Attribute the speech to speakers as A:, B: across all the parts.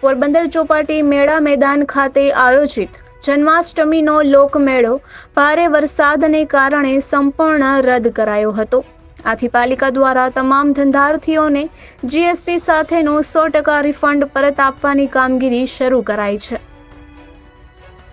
A: પોરબંદર ચોપાટી મેળા મેદાન ખાતે આયોજિત જન્માષ્ટમીનો લોકમેળો ભારે વરસાદને કારણે સંપૂર્ણ રદ કરાયો હતો. આથી પાલિકા દ્વારા તમામ ધંધાર્થીઓને જીએસટી સાથેનું સો ટકા રિફંડ પરત આપવાની કામગીરી શરૂ કરાઈ છે.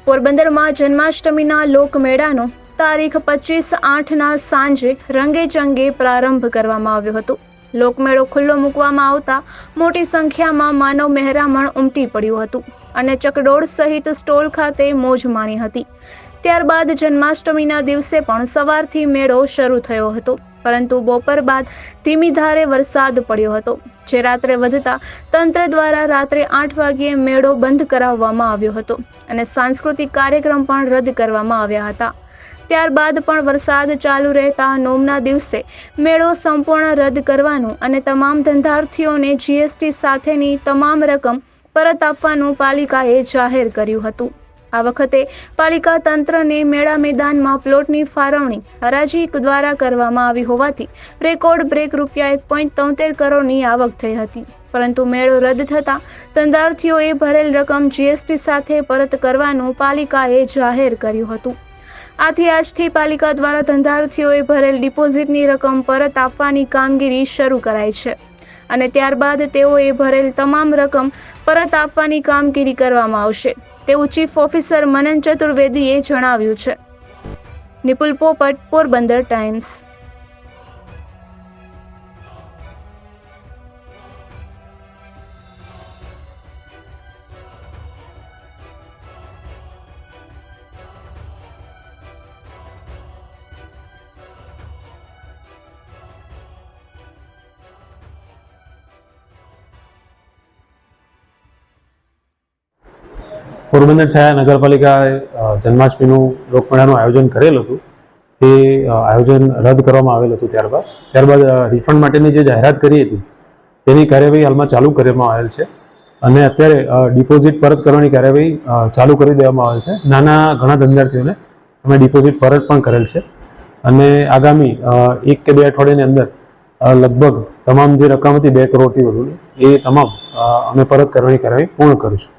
A: પોરબંદરમાં જન્માષ્ટમીના લોકમેળાનો તારીખ પચીસ આઠના સાંજે રંગે ચંગે પ્રારંભ કરવામાં આવ્યો હતો. લોકમેળો ખુલ્લો મૂકવામાં આવતા મોટી સંખ્યામાં માનવ મહેરામણ ઉમટી પડ્યું હતું અને ચકડોળ સહિત સ્ટોલ ખાતે મોજ માણી હતી. ત્યારબાદ જન્માષ્ટમીના દિવસે પણ સવારથી મેળો શરૂ થયો હતો, પરંતુ બપોર બાદ ધીમી ધારે વરસાદ પડ્યો હતો, જે રાત્રે વધતા તંત્ર દ્વારા રાત્રે આઠ વાગ્યે મેળો બંધ કરાવવામાં આવ્યો હતો અને સાંસ્કૃતિક કાર્યક્રમ પણ રદ કરવામાં આવ્યા હતા. ત્યારબાદ પણ વરસાદ ચાલુ રહેતા નોમના દિવસે મેળો સંપૂર્ણ રદ કરવાનું અને તમામ ધંધાર્થીઓને જીએસટી સાથેની તમામ રકમ પરત આપવાનું પાલિકાએ જાહેર કર્યું હતું. આ વખતે પાલિકા તંત્રને મેળા મેદાનમાં પ્લોટની ફાળવણી હરાજી દ્વારા કરવામાં આવી હોવાથી રેકોર્ડ બ્રેક રૂપિયા એક પોઈન્ટ તોતેર કરોડની આવક થઈ હતી. પરંતુ મેળો રદ થતાં ધંધાર્થીઓએ ભરેલ રકમ જીએસટી સાથે પરત કરવાનું પાલિકાએ જાહેર કર્યું હતું. આથી આજથી પાલિકા દ્વારા ધંધાર્થીઓએ ભરેલ ડિપોઝિટની રકમ પરત આપવાની કામગીરી શરૂ કરાઈ છે. અને ત્યારબાદ તેઓએ ભરેલ તમામ રકમ પરત આપવાની કામગીરી કરવામાં આવશે. તેવું ચીફ ઓફિસર મનન ચતુર્વેદીએ જણાવ્યું છે. નિપુલ પોપટ, પોરબંદર ટાઈમ્સ.
B: પોરબંદર છાયા નગરપાલિકાએ જન્માષ્ટમીનું લોકમેળાનું આયોજન કરેલ હતું. તે આયોજન રદ કરવામાં આવેલ હતું ત્યારબાદ. ત્યારબાદ રિફંડ માટેની જે જાહેરાત કરી હતી, તેની કાર્યવાહી હાલમાં ચાલુ કરવામાં આવેલ છે. અને અત્યારે ડિપોઝિટ પરત કરવાની કાર્યવાહી ચાલુ કરી દેવામાં આવેલ છે. નાના ઘણા ધંધાર્થીઓને અમે ડિપોઝિટ પરત પણ કરેલ છે. અને આગામી એક કે બે અઠવાડિયાની અંદર લગભગ તમામ જે રકમ હતી બે કરોડથી વધુની, એ તમામ અમે પરત કરવાની કાર્યવાહી પૂર્ણ કરીશું.